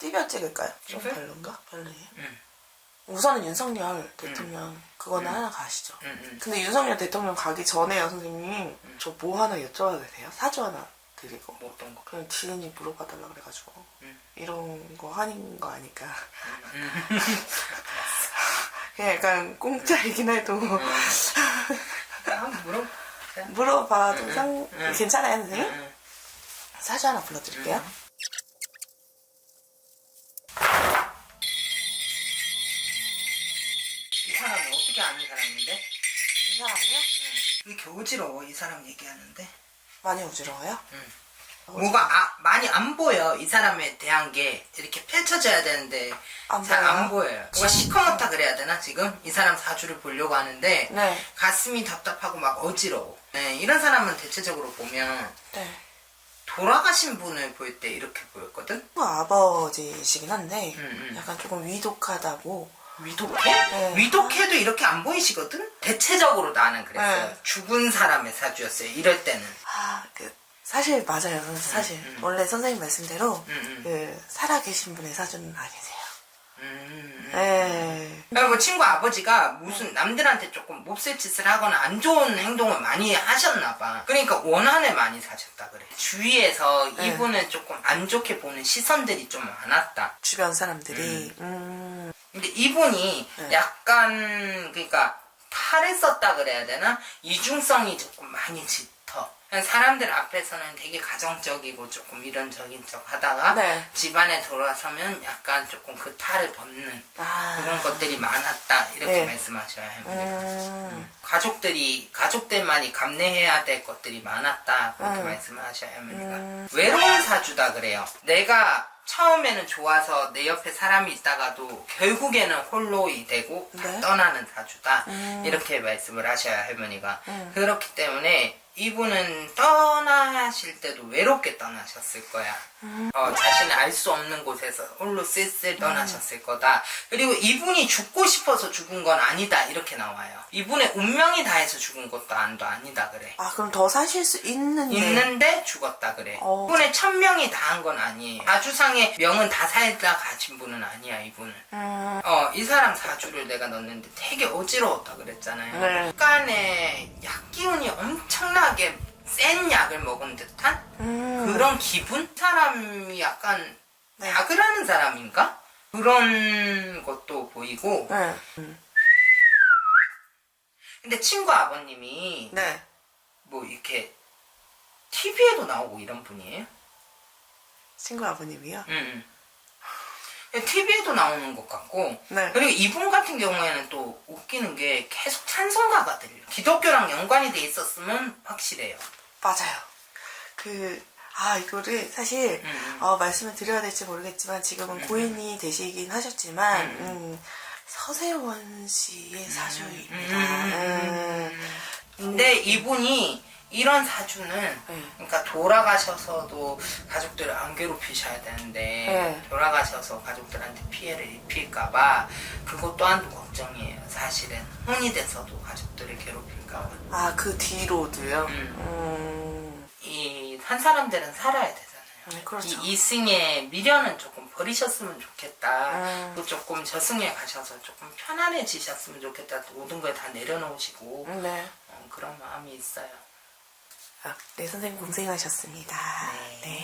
TVR 찍을까요? 좀 찍어요? 별론가? 별로예요. 응. 우선은 윤석열 대통령 그거는 하나 가시죠. 응, 응. 근데 윤석열 대통령 가기 전에요, 선생님. 저뭐 하나 여쭤봐도 돼요? 사주 하나 드리고. 뭐 어떤 거? 그냥 지은이 물어봐달라 그래가지고. 응. 이런 거 하는 거 아니까. 응. 그냥 약간 공짜이긴 해도 한번 물어. 물어봐도 상 응. 괜찮아요, 선생님? 응. 사주 하나 불러드릴게요. 이 사람이요? 왜 이렇게 어지러워 이 사람 얘기하는데? 많이 어지러워요? 응. 뭐가 아, 많이 안 보여 이 사람에 대한 게 이렇게 펼쳐져야 되는데 안 잘 안 보여요? 뭐가 시커멓다 그래야 되나 지금 이 사람 사주를 보려고 하는데 네. 가슴이 답답하고 막 어지러워. 네, 이런 사람은 대체적으로 보면 네. 돌아가신 분을 볼 때 이렇게 보였거든. 아버지시긴 한데 음, 음. 약간 조금 위독하다고 위독해? 네. 위독해도 이렇게 안 보이시거든? 대체적으로 나는 그랬어요. 네. 죽은 사람의 사주였어요. 이럴 때는. 아, 그 사실 맞아요. 선생님. 사실 음. 원래 선생님 말씀대로 음, 음. 그 살아계신 분의 사주는 아니세요. 음. 네. 그리고 친구 아버지가 무슨 남들한테 조금 몹쓸 짓을 하거나 안 좋은 행동을 많이 하셨나 봐. 그러니까 원한을 많이 사셨다 그래. 주위에서 네. 이분을 조금 안 좋게 보는 시선들이 좀 많았다. 주변 사람들이 음, 근데 이분이 네. 약간 그러니까 탈을 썼다 그래야 되나 이중성이 조금 많이 짙어. 사람들 앞에서는 되게 가정적이고 조금 이런저긴 척 하다가 네. 집안에 돌아서면 약간 조금 그 탈을 벗는 아, 그런 것들이 많았다 이렇게 네. 말씀하셔야 합니다. 음, 가족들이 가족들만이 감내해야 될 것들이 많았다 그렇게 음. 말씀하셔야 합니다. 음. 외로운 사주다 그래요. 내가 처음에는 좋아서 내 옆에 사람이 있다가도 결국에는 홀로이 되고 다 네. 떠나는 사주다 음. 이렇게 말씀을 하셔야 할머니가 음. 그렇기 때문에 이분은 떠나실 때도 외롭게 떠나셨을 거야. 음. 어, 자신을 알 수 없는 곳에서 홀로 쓸쓸 떠나셨을 거다. 그리고 이분이 죽고 싶어서 죽은 건 아니다. 이렇게 나와요. 이분의 운명이 다해서 죽은 것도 안도 아니다. 그래. 아 그럼 더 사실 수 있는데 있는데 죽었다 그래. 어. 이분의 천명이 다 한 건 아니에요. 사주상의 명은 다 살다 가진 분은 아니야, 이분은. 음, 어, 이 사람 사주를 내가 넣었는데 되게 어지러웠다 그랬잖아요. 네. 약간의 약 기운이 엄청나게 센 약을 먹은 듯한 음, 그런 기분? 이 사람이 약간 네. 약을 하는 사람인가? 그런 것도 보이고 네. 음, 근데 친구 아버님이 네. 뭐 이렇게 TV에도 나오고 이런 분이에요? 친구 아버님이요. 응. TV에도 나오는 것 같고 네. 그리고 이분 같은 경우에는 또 웃기는 게 계속 찬송가가 들려 기독교랑 연관이 돼 있었으면 확실해요 맞아요. 그, 아, 이거를 사실, 음. 어, 말씀을 드려야 될지 모르겠지만, 지금은 고인이 되시긴 하셨지만, 음, 서세원 씨의 사주입니다. 음. 근데 이분이 이런 사주는 네. 그러니까 돌아가셔서도 가족들을 안 괴롭히셔야 되는데 네. 돌아가셔서 가족들한테 피해를 입힐까봐 그것 또한도 걱정이에요 사실은 혼이 돼서도 가족들을 괴롭힐까봐 아, 그 뒤로도요? 음. 음. 이 한 사람들은 살아야 되잖아요 네, 그렇죠. 이 이승의 미련은 조금 버리셨으면 좋겠다 음. 또 조금 저승에 가셔서 조금 편안해지셨으면 좋겠다 모든 걸 다 내려놓으시고 네. 어, 그런 마음이 있어요 아, 네, 선생님 고생하셨습니다. 네. 네.